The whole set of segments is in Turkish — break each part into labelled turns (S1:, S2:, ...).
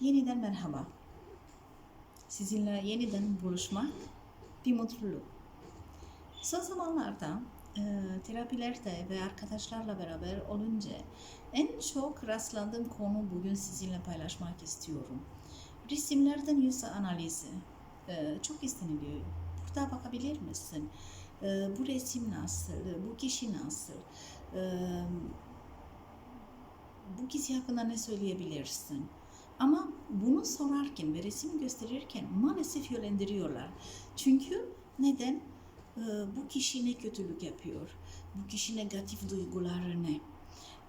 S1: Yeniden merhaba. Sizinle yeniden buluşmak bir mutluluk. Son zamanlarda e, terapilerde ve arkadaşlarla beraber olunca en çok rastlandığım konu bugün sizinle paylaşmak istiyorum. Resimlerden yüz analizi e, çok isteniliyor. Burada bakabilir misin? E, bu resim nasıl? Bu kişi nasıl? E, bu kişi hakkında ne söyleyebilirsin? Ama bunu sorarken ve resim gösterirken maalesef yönlendiriyorlar. Çünkü neden? Ee, bu kişi ne kötülük yapıyor? Bu kişi negatif duyguları ne?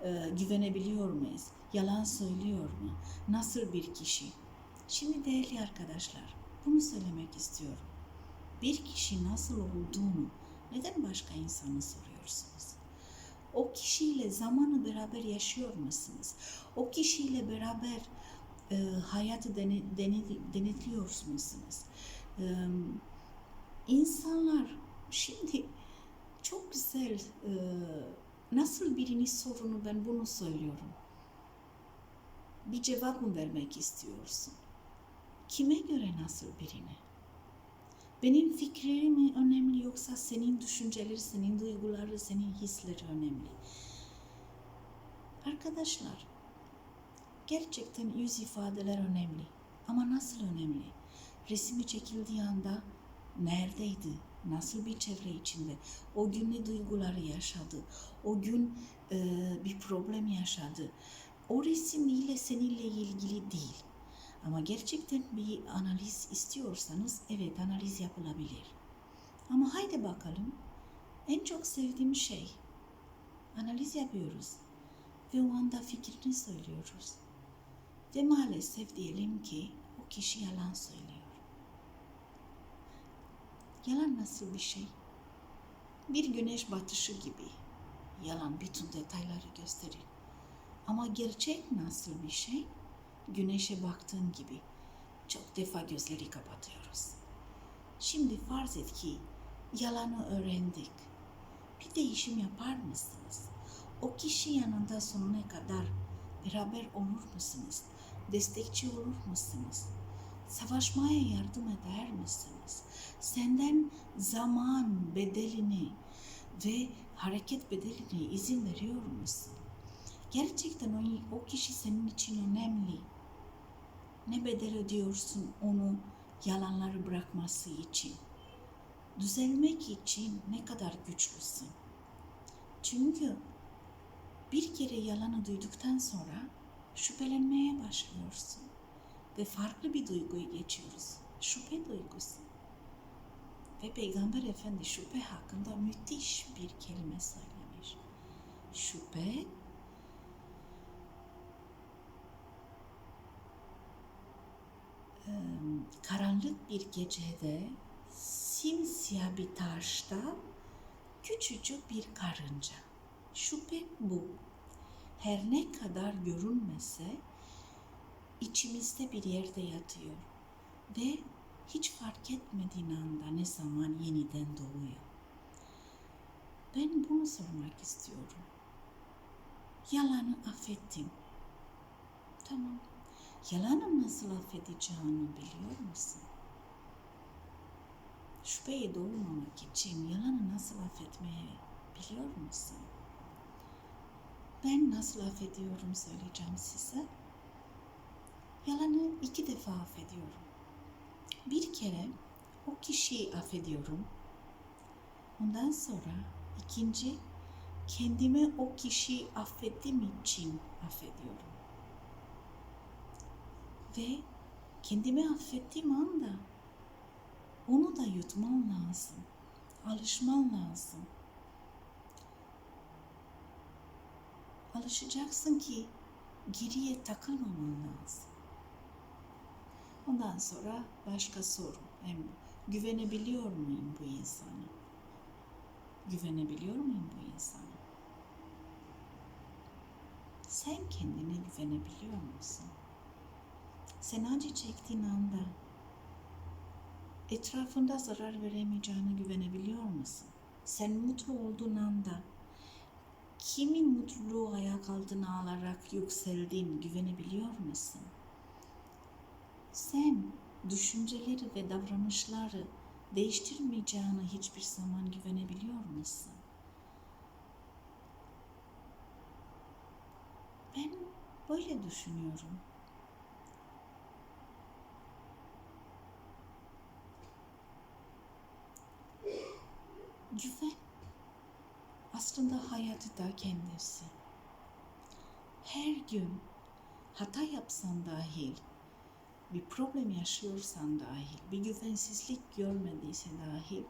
S1: Ee, güvenebiliyor muyuz? Yalan söylüyor mu? Nasıl bir kişi? Şimdi değerli arkadaşlar, bunu söylemek istiyorum. Bir kişi nasıl olduğunu neden başka insanı soruyorsunuz? O kişiyle zamanı beraber yaşıyor musunuz? O kişiyle beraber e, hayatı dene, dene, denetliyor musunuz? E, insanlar şimdi çok güzel e, nasıl birini sorunu ben bunu söylüyorum. Bir cevap mı vermek istiyorsun? Kime göre nasıl birini? Benim fikrim mi önemli yoksa senin düşünceleri, senin duyguları, senin hisleri önemli? Arkadaşlar, gerçekten yüz ifadeler önemli. Ama nasıl önemli? Resmi çekildiği anda neredeydi? Nasıl bir çevre içinde? O gün ne duyguları yaşadı? O gün e, bir problem yaşadı. O resim ile seninle ilgili değil. Ama gerçekten bir analiz istiyorsanız evet analiz yapılabilir. Ama haydi bakalım. En çok sevdiğim şey analiz yapıyoruz ve o anda fikrini söylüyoruz. Ve maalesef diyelim ki o kişi yalan söylüyor. Yalan nasıl bir şey? Bir güneş batışı gibi. Yalan bütün detayları gösterir. Ama gerçek nasıl bir şey? Güneşe baktığın gibi çok defa gözleri kapatıyoruz. Şimdi farz et ki yalanı öğrendik. Bir değişim yapar mısınız? O kişi yanında sonuna kadar beraber olur musunuz? Destekçi olur musunuz? Savaşmaya yardım eder misiniz? Senden zaman bedelini ve hareket bedelini izin veriyor musun? Gerçekten o, o kişi senin için önemli. Ne bedel ödüyorsun onu yalanları bırakması için? Düzelmek için ne kadar güçlüsün? Çünkü bir kere yalanı duyduktan sonra şüphelenmeye başlıyorsun ve farklı bir duyguyu geçiyoruz. Şüphe duygusu. Ve Peygamber Efendi şüphe hakkında müthiş bir kelime söylemiş. Şüphe karanlık bir gecede simsiyah bir taşta küçücük bir karınca. Şüphe bu. Her ne kadar görünmese içimizde bir yerde yatıyor ve hiç fark etmediğin anda ne zaman yeniden doğuyor. Ben bunu sormak istiyorum. Yalanı affettim. Tamam. Yalanı nasıl affedeceğini biliyor musun? Şüpheye doğmamak için yalanı nasıl affetmeyi biliyor musun? Ben nasıl affediyorum söyleyeceğim size. Yalanı iki defa affediyorum. Bir kere o kişiyi affediyorum. Ondan sonra ikinci kendimi o kişiyi affettiğim için affediyorum. Ve kendimi affettiğim anda onu da yutman lazım. Alışman lazım. Alışacaksın ki geriye takılmaman lazım. Ondan sonra başka soru. Hem güvenebiliyor muyum bu insana? Güvenebiliyor muyum bu insana? Sen kendine güvenebiliyor musun? Sen acı çektiğin anda etrafında zarar veremeyeceğine güvenebiliyor musun? Sen mutlu olduğun anda kimin mutluluğu ayak altına alarak yükseldiğini güvenebiliyor musun? Sen düşünceleri ve davranışları değiştirmeyeceğine hiçbir zaman güvenebiliyor musun? Ben böyle düşünüyorum. Güven aslında hayatı da kendisi. Her gün hata yapsan dahil, bir problem yaşıyorsan dahil, bir güvensizlik görmediyse dahil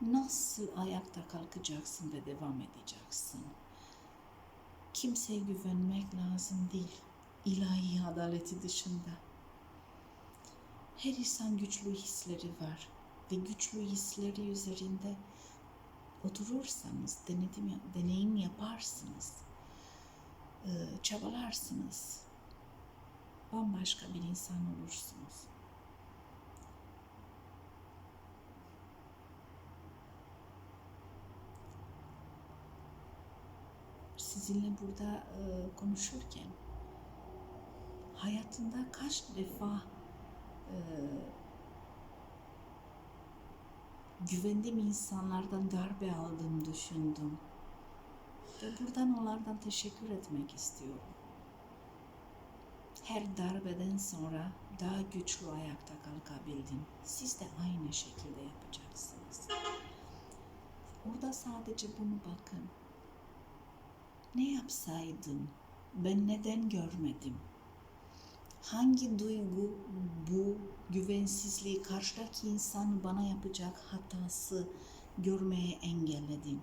S1: nasıl ayakta kalkacaksın ve devam edeceksin? Kimseye güvenmek lazım değil. ilahi adaleti dışında. Her insan güçlü hisleri var ve güçlü hisleri üzerinde oturursanız, denetim, deneyim yaparsınız, e, çabalarsınız, bambaşka bir insan olursunuz. Sizinle burada e, konuşurken hayatında kaç defa e, güvendiğim insanlardan darbe aldığımı düşündüm. Ve buradan onlardan teşekkür etmek istiyorum. Her darbeden sonra daha güçlü ayakta kalkabildim. Siz de aynı şekilde yapacaksınız. Orada sadece bunu bakın. Ne yapsaydım? Ben neden görmedim? Hangi duygu bu güvensizliği karşıdaki insan bana yapacak hatası görmeye engelledin?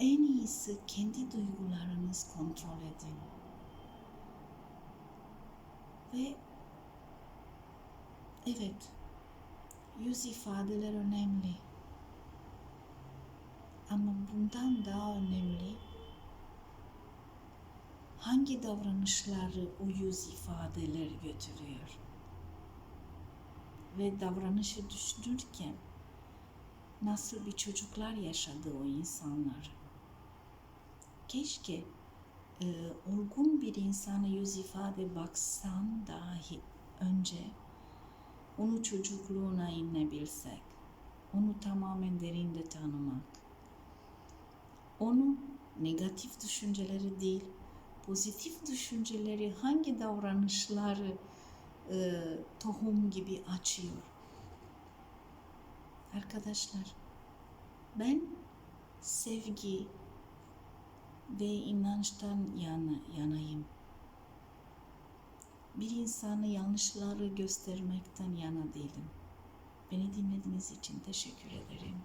S1: En iyisi kendi duygularınız kontrol edin. Ve evet, yüz ifadeler önemli. Ama bundan daha önemli hangi davranışları o yüz ifadeleri götürüyor? Ve davranışı düşünürken nasıl bir çocuklar yaşadı o insanlar? Keşke e, olgun bir insana yüz ifade baksan dahi önce onu çocukluğuna inebilsek, onu tamamen derinde tanımak, onu negatif düşünceleri değil, pozitif düşünceleri, hangi davranışları e, tohum gibi açıyor. Arkadaşlar, ben sevgi ve inançtan yana, yanayım. Bir insana yanlışları göstermekten yana değilim. Beni dinlediğiniz için teşekkür ederim.